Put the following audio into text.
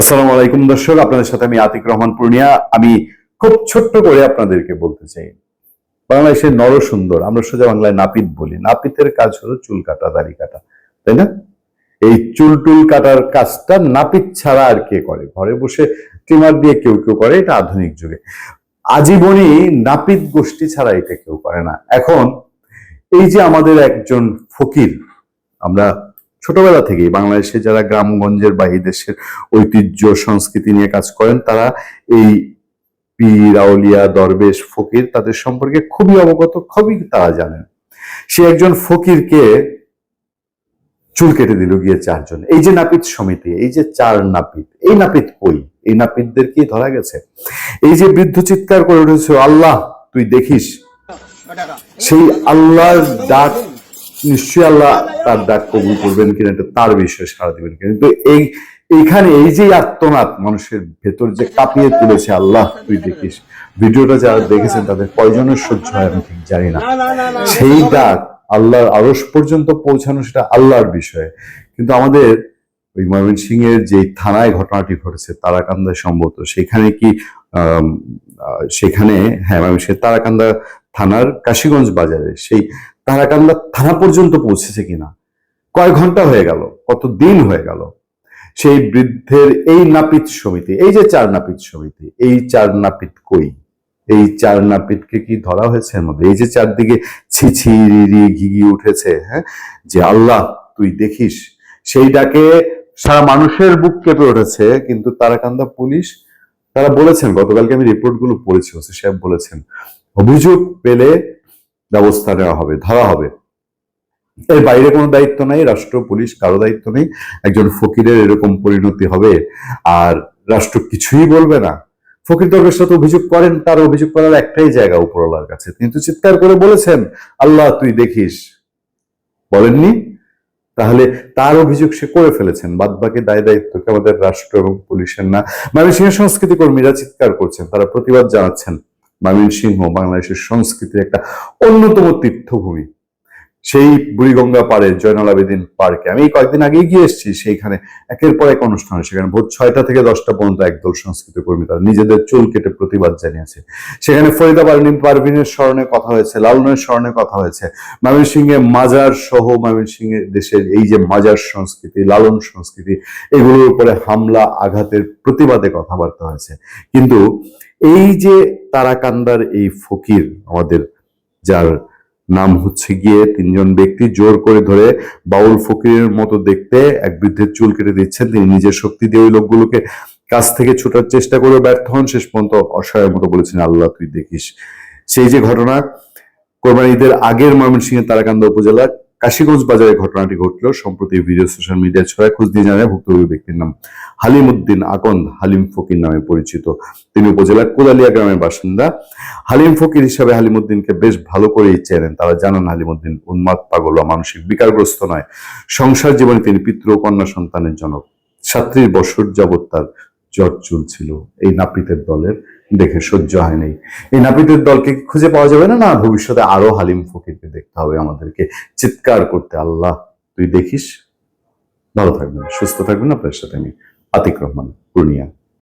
আসসালামু আলাইকুম দর্শক, আপনাদের সাথে আমি আতিক রহমান পূর্ণিয়া। আমি খুব ছোট্ট করে আপনাদেরকে বলতে চাই, বাংলাদেশের নরসুন্দর, আমরা সোজা বাংলায় নাপিত বলি। নাপিতের কাজ হলো চুল কাটা, দাড়ি কাটা, তাই না? এই চুল টুল কাটার কাজটা নাপিত ছাড়া আর কে করে? ঘরে বসে ট্রিমার দিয়ে কেউ কেউ করে, এটা আধুনিক যুগে। আজীবনই নাপিত গোষ্ঠী ছাড়া এটা কেউ করে না। এখন এই যে আমাদের একজন ফকির, আমরা ছোটবেলা থেকেই বাংলাদেশে যারা গ্রামগঞ্জের বা এই দেশের ঐতিহ্য সংস্কৃতি নিয়ে কাজ করেন তারা এই পীর আউলিয়া দরবেশ ফকির তাদের সম্পর্কে খুবই অবগত খুবই তারা জানেন। সে একজন ফকিরকে চুল কেটে দিল গিয়ে চারজন। এই যে নাপিত সমিতি এই যে চার নাপিত এই নাপিত কই? এই নাপিতদের কি ধরা গেছে? এই যে বৃদ্ধ চিৎকার করে উঠেছে আল্লাহ তুই দেখিস? সেই আল্লাহর ডাক নিশ্চয়ই আল্লাহ তার ডাক কবুল করবেন কিনা এটা তার বিষয়ে সারা দিবেন কিনা। কিন্তু এই এইখানে এই যে আত্মনাদ মানুষের ভেতর যে কাঁপিয়ে তুলেছে আল্লাহ তুই দেখিস। ভিডিওটা যারা দেখেছেন তাদের কয়জনের সহ্য হয় আমি ঠিক জানি না। সেই ডাক আল্লাহর আরস পর্যন্ত পৌঁছানো সেটা আল্লাহর বিষয়। কিন্তু আমাদের ওই ময়মনসিং এর যে থানায় ঘটনাটি ঘটেছে তারাকান্দায় সম্ভবত সেখানে কি সেখানে হ্যাঁ ময়মনসিংহের তারাকান্দা থানার কাশীগঞ্জ বাজারে সেই তারাকান্দা থানা পর্যন্ত পৌঁছেছে কিনা? কয় ঘণ্টা হয়ে গেল? কত দিন হয়ে গেল? সেই বৃদ্ধের এই নাপিত সমিতি, এই যে চার নাপিত সমিতি, এই চার নাপিত কই? এই চার নাপিতকে কি ধরা হয়েছে এর এই যে চারদিকে ছিছি, রিরি, ঘিঘি উঠেছে হ্যাঁ? যে আল্লাহ, তুই দেখিস, সেই ডাকে সারা মানুষের বুক কেঁপে উঠেছে, কিন্তু তারাকান্দা পুলিশ, তারা বলেছেন, গতকালকে আমি রিপোর্টগুলো পড়েছি, ওসি সাহেব বলেছেন, অভিযোগ পেলে ব্যবস্থা নেওয়া হবে, ধরা হবে। এর বাইরে কোনো দায়িত্ব নাই, রাষ্ট্র, পুলিশ, কারও দায়িত্ব নেই। একজন ফকিরের এরকম পরিণতি হবে আর রাষ্ট্র কিছুই বলবে না। ফকির দরবেশ সাথে অভিযোগ করেন, তার অভিযোগ করার একটাই জায়গা উপরওয়ালার কাছে। কিন্তু চিৎকার করে বলেছেন, আল্লাহ, তুই দেখিস। বলেননি? তাহলে তার অভিযোগ সে করে ফেলেছেন। বাদ বাকি দায় দায়িত্ব কি আমাদের রাষ্ট্র এবং পুলিশের না? ময়মনসিংহের সংস্কৃতি কর্মীরা চিৎকার করছেন, তারা প্রতিবাদ জানাচ্ছেন। ময়মনসিংহ বাংলাদেশের সংস্কৃতির একটা অন্যতম তীর্থভূমি। সেই বুড়িগঙ্গা পাড়ে জয়নাল আবেদিন পার্কে। আমি কয়েকদিন আগেই গিয়ে এসেছি, সেইখানে একের পর এক অনুষ্ঠান সেখানে ভোর ছয়টা থেকে দশটা পর্যন্ত একদল সংস্কৃতি কর্মী তারা নিজেদের চুল কেটে প্রতিবাদ জানিয়েছে। সেখানে ফরিদা পারভিন পারভিনের স্মরণে কথা হয়েছে লালনের স্মরণে কথা হয়েছে। ময়মনসিংহে মাজার সহ ময়মনসিংহে দেশের এই যে মাজার সংস্কৃতি, লালন সংস্কৃতি, এগুলোর উপরে হামলা, আঘাতের প্রতিবাদে কথাবার্তা হয়েছে। কিন্তু এই যে তারাকান্দার এই ফকির, আমাদের যার নাম হচ্ছে গিয়ে তিনজন ব্যক্তি জোর করে ধরে বাউল ফকিরের মতো দেখতে এক বৃদ্ধের চুল কেটে দিচ্ছেন। তিনি নিজের শক্তি দিয়ে ওই লোকগুলোকে কাছ থেকে ছোটার চেষ্টা করে ব্যর্থ হন। শেষ পর্যন্ত অসহায়ের মতো বলেছেন, আল্লাহ, তুই দেখিস। সেই যে ঘটনা কোরবানিদের আগের ময়মনসিংহের তারাকান্দা উপজেলা কাশীগঞ্জ বাজারে ঘটনাটি ঘটলো সম্প্রতি ভিডিও সোশ্যাল মিডিয়ায় ছড়ায় খোঁজ দিয়ে জানায় ভুক্তভোগী ব্যক্তির নাম হালিম উদ্দিন আকন্দ, হালিম ফকির নামে পরিচিত। তিনি উপজেলার কোদালিয়া গ্রামের বাসিন্দা। হালিম ফকির হিসাবে হালিমুদ্দিনকে বেশ ভালো করেই চেনেন। তারা জানান হালিমুদ্দিন উন্মাদ, পাগল বা মানসিক বিকারগ্রস্ত নয়। সংসার জীবনে তিনি পিতৃ কন্যা সন্তানের জনক। সাত্রিশ বছর যাবৎ তার জ্বর চলছিল। এই নাপিতের দলের দেখে সহ্য হয় নাই। এই নাপিতের দলকে খুঁজে পাওয়া যাবে না? না, ভবিষ্যতে আরও হালিম ফকিরকে দেখতে হবে আমাদেরকে। চিৎকার করতে, আল্লাহ, তুই দেখিস? ভালো থাকবেন, সুস্থ থাকবেন। আপনার সাথে আমি আতিক রহমান, পূর্ণিয়া।